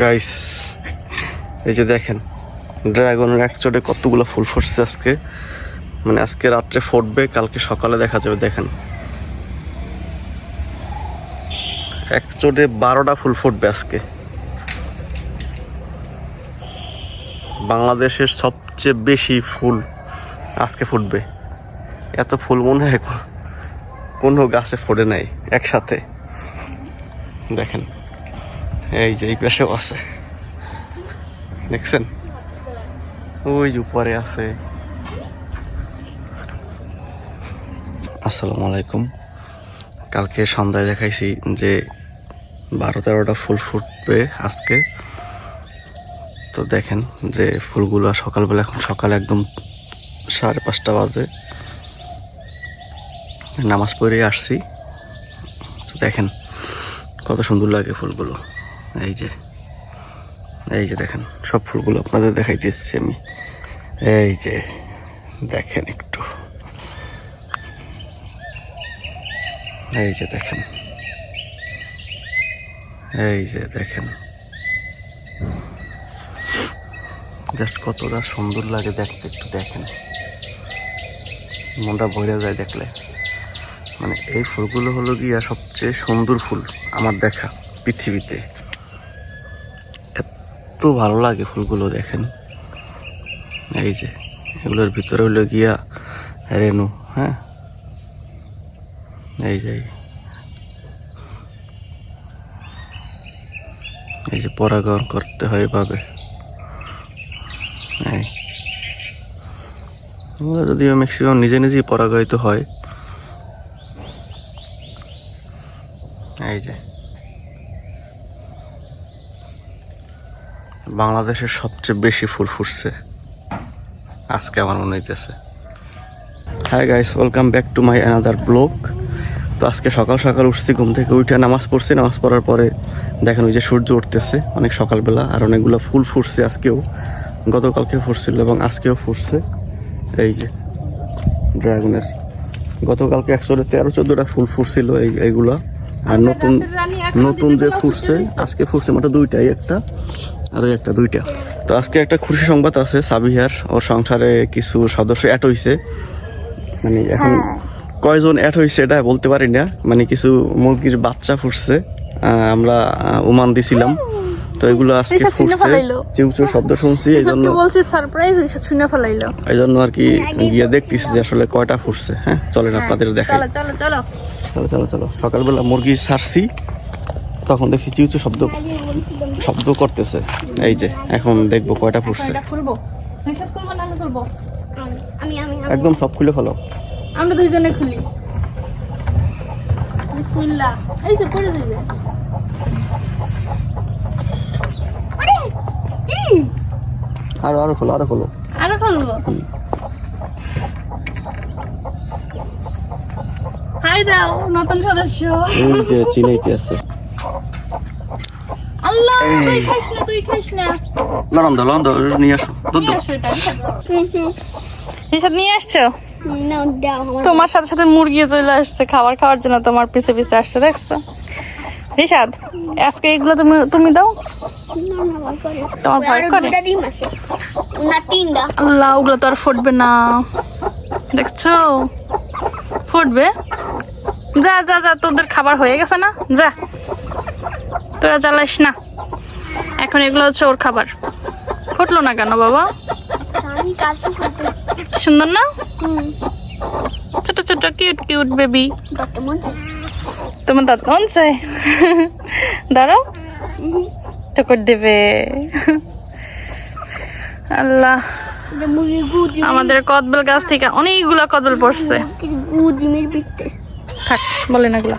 Guys এই যে দেখেন, ড্রাগনের এক চোটে কতগুলো ফুল ফুটছে আজকে। মানে আজকে রাত্রে ফুটবে, কালকে সকালে দেখা যাবে, দেখেন। এক চোটে বারোটা ফুল ফুটবে আজকে। বাংলাদেশের সবচেয়ে বেশি ফুল আজকে ফুটবে। এত ফুল মনে হয় কোনো গাছে ফোটে নাই, একসাথে। দেখেন। এই যে, এই পাশেও আছে। দেখছেন? ওই উপরে আছে। আসসালামু আলাইকুম। কালকে সন্ধ্যায় দেখাইছি যে বারো তেরোটা ফুল ফুটবে আজকে। তো দেখেন যে ফুলগুলো সকালবেলা, এখন সকালে একদম সাড়ে পাঁচটা বাজে। নামাজ পড়ে আসছি। তো দেখেন কত সুন্দর লাগে ফুলগুলো। এই যে এই যে দেখেন, সব ফুলগুলো আপনাদের দেখাই দিচ্ছি আমি। এই যে, দেখেন একটু। এই যে দেখেন। এই যে দেখেন। জাস্ট কতটা সুন্দর লাগে দেখতে, একটু দেখেন। মনটা ভরে যায় দেখলে। মানে এই ফুলগুলো হলো গিয়া সবচেয়ে সুন্দর ফুল আমার দেখা পৃথিবীতে। এত ভালো লাগে ফুলগুলো দেখেন। এই যে, এগুলোর ভিতরে হলো গিয়া রেনু হ্যাঁ? এই যে এই যে। পরাগণ করতে হয় এভাবে। এই। যদিও ম্যাক্সিমাম নিজে নিজেই পরাগায়িত হয়। এই যে। বাংলাদেশের সবচেয়ে বেশি ফুল ফুটছে। আজকে আমার মনে হইতেছে। হ্যাঁ guys welcome back to my another blog তো আজকে সকাল সকাল উঠছি, ঘুম থেকে উঠে নামাজ পড়ছি। নামাজ পড়ার পরে দেখেন ওই যে সূর্য উঠতেছে, অনেক সকালবেলা, আর অনেকগুলো ফুল ফুটছে আজকেও। গতকালকে ফুটছিল এবং আজকেও ফুটছে। এই যে ড্রাগনের গতকালকে একশো তেরো, চোদ্দোটা ফুল ফুটছিল এই, এইগুলা। আর নতুন নতুন যে ফুটছে আজকে ফুটছে মাত্র দুইটাই একটা আর ওই একটা দুইটা। তো আজকে একটা খুশি সংবাদ আছে সাবিহার ওর সংসারে কিছু সদস্য অ্যাড হইছে। মানে এখন কয়জন অ্যাড হইছে এটা বলতে পারি না। মানে কিছু মুরগির বাচ্চা ফুটছে আমরা উমান দিছিলাম। তো এগুলো আজকে ফুটছে। চিউচুর শব্দ শুনছি এই জন্য বলছি সারপ্রাইজ শুনে ফেলাইলো। এই জন্য আর কি গিয়ে দেখতেছি যে আসলে কয়টা ফুটছে। হ্যাঁ চলেন আপনাদের দেখাই। চলো চলো চলো। চলো চলো চলো। সকালবেলা মুরগি সারছি তখন দেখি চিউচু শব্দ শব্দ করতেছে। এই যে এখন দেখব কয়টা ফুটছে। এটা খুলবো রিসাদ খুলবো না আমি খুলবো আমি আমি একদম সব খুলে ফেলো। আমরা দুইজনে খুলি। এই যে পড়ে দিবে আরও আরও খোলো আরও খোলো। আরও খুলবো? হাই দাও নতুন সদস্য। এই যে চিনাইতে আছে? আল্লাহ তুই খাইস না তুই খাইস না। লড়ন দাও লড়ন দাও নিয়ে আসো দুধ দাও। আসো নিয়ে আসছো? না দাও। আমার তোমার সাথে সাথে মুরগি চলে আসছে খাবার খাওয়ার জন্য তোমার পিছে পিছে আসছে দেখছ? রিশাদ আজকে এগুলো তুমি তুমি দাও। তোমার ভয় করে। দুটা ডিম আছে। না তিনটা। আল্লাহ ওগুলো তো আর ফুটবে না। দেখছ? ফুটবে? যা যা যা, তোদের খাবার হয়ে গেছে না? যা। তোরা জ্বালাইস না। এখন এগুলো হচ্ছে ওর খাবার। ফুটলো না কেন বাবা? সুন্দর না? ছোট ছোট কিউট কিউট বেবি তোমার দাঁত মন চাই দাঁড়াও। ঠোকর দেবে। আল্লাহ। আমাদের কদবেল গাছ থেকে অনেকগুলো কদবেল পড়ছে। থাক বলে না এগুলা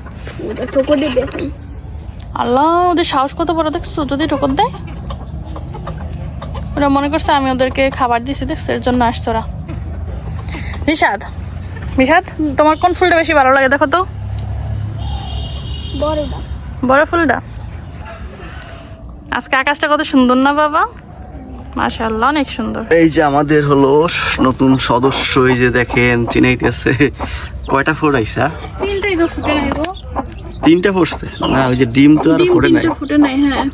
আল্লাহ ওদের সাহস কত বড় দেখছ? যদি ঠোকর দেয়। ওরা মনে করছে আমি ওদেরকে খাবার দিছি দেখছ? এর জন্য আসছে ওরা। রিশাদ রিশাদ তোমার কোন ফুলটা বেশি ভালো লাগে? দেখো তো। বড় ফুলটা। আজকে আকাশটা কত সুন্দর না বাবা? মাশাআল্লাহ অনেক সুন্দর। এই যে আমাদের হলো নতুন সদস্য এই যে দেখেন চিনাইতেছে। কয়টা ফোর আইসা? তিনটাই তো ফুটে নাই গো। তিনটা ফুটছে না ওই যে ডিম তো আর ডিম নাই তিনটা ফুটে নাই হ্যাঁ।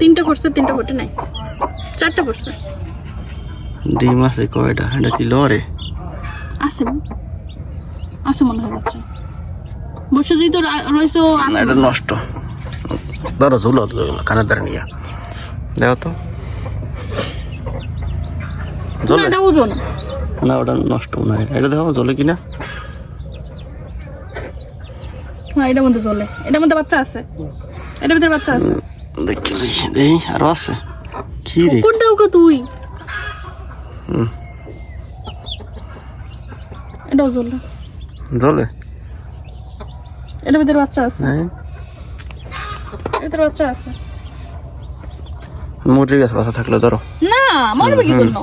তিনটা পড়ছে তিনটা ফোটে নাই। চারটা পড়ছে ডিম আছে কয়টা? এটা কি লরে? আছে আছে মনে হয় বাচ্চা। বসে যেই তো রয়েছে না এটা নষ্ট। ধরো ঝুলো ঝুলো কানের দ্বারা নিয়ে দেখো তো। ওজন। না ওটা নষ্ট মনে হয়। এটা দেখো জলে কিনা? হ্যাঁ এটার মধ্যে চলে। এটার মধ্যে বাচ্চা আছে। এটার ভিতরে বাচ্চা আছে। দেখি দেখি দেখি আরও আছে। কি রে? কোন দাও তুই। এটাও চলে জলে এটার ভিতরে বাচ্চা আছে। এটার বাচ্চা আছে। গাছ থাকলে ধরো। না মরবে কি জন্য?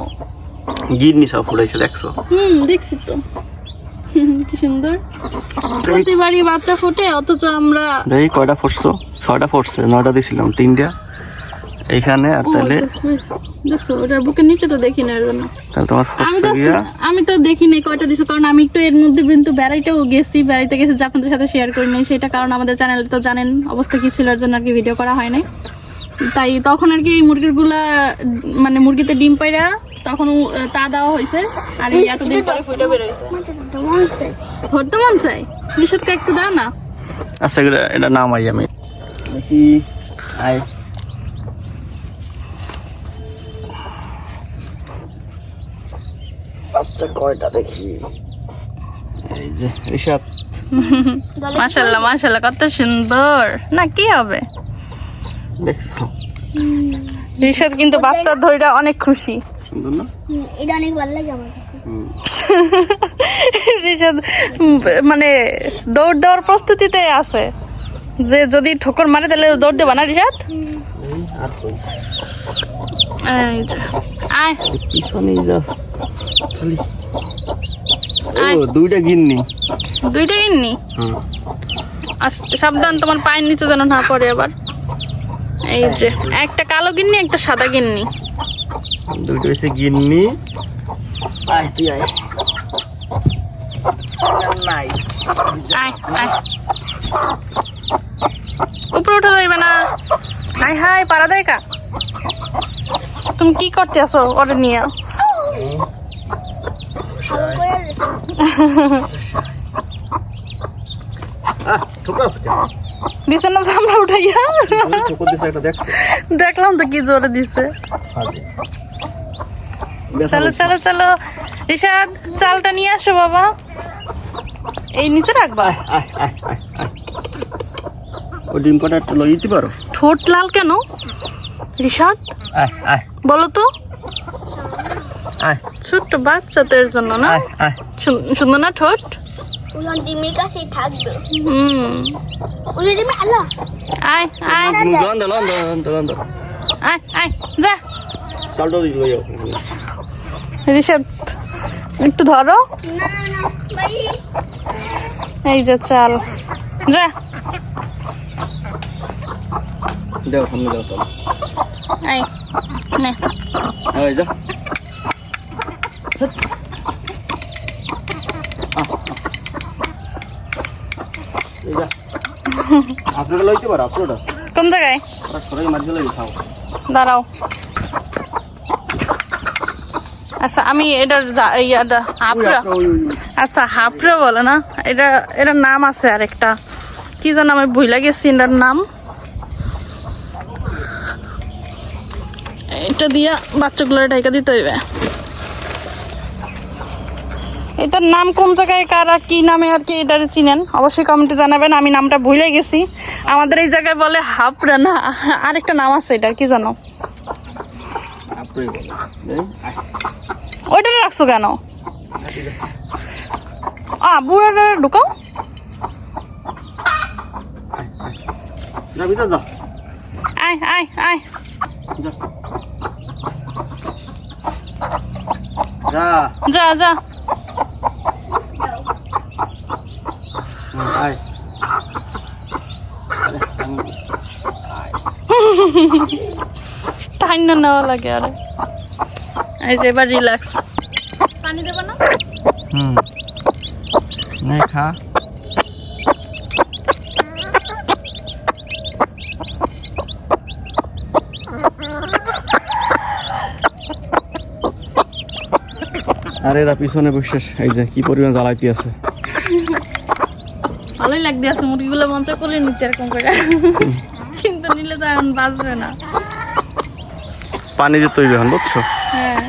গিরনি সব ফুলাইছে দেখছ? হুম দেখছি তো। কি সুন্দর। প্রতিবারই বাচ্চা ফোটে অথচ আমরা দেখি কয়টা ফুটছো? ছয়টা ফুটছে নয়টা দিছিলাম তিনটা। এইখানে আর তাহলে ওটার বুকের নিচে তো দেখি না এর জন্য। তাহলে তোমার আমি ফুটছে তো আমি তো দেখি নাই কয়টা দিছো কারণ আমি একটু এর মধ্যে কিন্তু গেছি বেড়াইতে গেছি যে আপনাদের সাথে শেয়ার করি নাই সেটা কারণ আমাদের চ্যানেলে তো জানেন অবস্থা কি ছিল এর জন্য আর কি ভিডিও করা হয় নাই। তাই তখন আর কি এই মুরগিরগুলা মানে মুরগিতে ডিম পাইরা তখন তা দেওয়া হয়েছে আর এই এতদিন পরে ফুটে মন চাই। নিষেধকে একটু দাও না। আচ্ছা এটা নামাই আমি। দেখি আয়। আচ্ছা কয়টা দেখি? এই যে ঋষাদ মাশাল্লাহ মাশাল্লাহ কত সুন্দর। না কি হবে? দেখছ? রিশাদ কিন্তু বাচ্চা ধইরা অনেক খুশি। সুন্দর না? এটা অনেক ভালো লাগে আমার কাছে। মানে দৌড় দেওয়ার প্রস্তুতিতে আছে। যে যদি ঠোকর মারে তাহলে দৌড় দেবা না। ও দুইটা গিন্নি। দুইটা সাবধান তোমার পায়ের নিচে যেন না পড়ে আবার। এই যে একটা কালো গিন্নি একটা সাদা গিন্নি। দুইটা হয়েছে গিন্নি আয় তুই আয়। নাই। উপরে উঠে যাইবে না। হাই হাই পারা দেয় কা? তুমি কি করতে ওরে নিয়ে? দিছে। না সামনে উঠাইয়া? দেখলাম তো কি জোরে দিছে। চলো চলো চলো। রিশাদ চালটা নিয়ে আসো বাবা। এই নিচে রাখবা। ও ডিম কটা একটু লই দিতে পারো? ঠোঁট লাল কেন? রিশাদ আয় আয়। বলো তো। ছোট্ট বাচ্চা তো এর জন্য না? সুন্দর না ঠোঁট? ওজন ডিমের কাছেই থাকবে। হুম। ওজন ডিমে আল্লাহ আয় আয়। যা। লই যাও। ঋষভ একটু ধরো। এই যে চাল। যা। দাও সামনে দাও চাল। এই নে। এই যা। আপনারা লইতে পারো আপনারা কোন জায়গায়? ওরা মাঝে লই দাঁড়াও। আচ্ছা আমি এটার যা- ইয়াটা হাফরা। আচ্ছা হাফরা বলে না? এটা এটার নাম আছে আরেকটা। কি যেন আমি ভুলে গেছি এটার নাম। এটা দিয়া বাচ্চাগুলো ঢাকা দিতে হইবে। এটার নাম কোন জায়গায় কারা কি নামে আর কি এটা চিনেন? অবশ্যই কমেন্টে জানাবেন আমি নামটা ভুলে গেছি। আমাদের এই জায়গায় বলে হাফরা না আরেকটা নাম আছে এটার কি জানো? ওইটা রাখছো কেন? আ বুড়াটা ঢুকাও। আয় আয় আয়। যা। যা। যা যা। আয়। টাইম না নেওয়া লাগে আরে। এই যে এবার রিল্যাক্স পানি দেব না? হুম। নে আর এরা পিছনে বিশ্বাস এই যে কি পরিমাণ জ্বালাইতে আছে। ভালোই লাগতে আছে মুরগিগুলো মজা করে নিতে এরকম করে। কিন্তু নিলে তো এখন বাঁচবে না। পানি দিতে হইবে এখন বুঝছ? হ্যাঁ।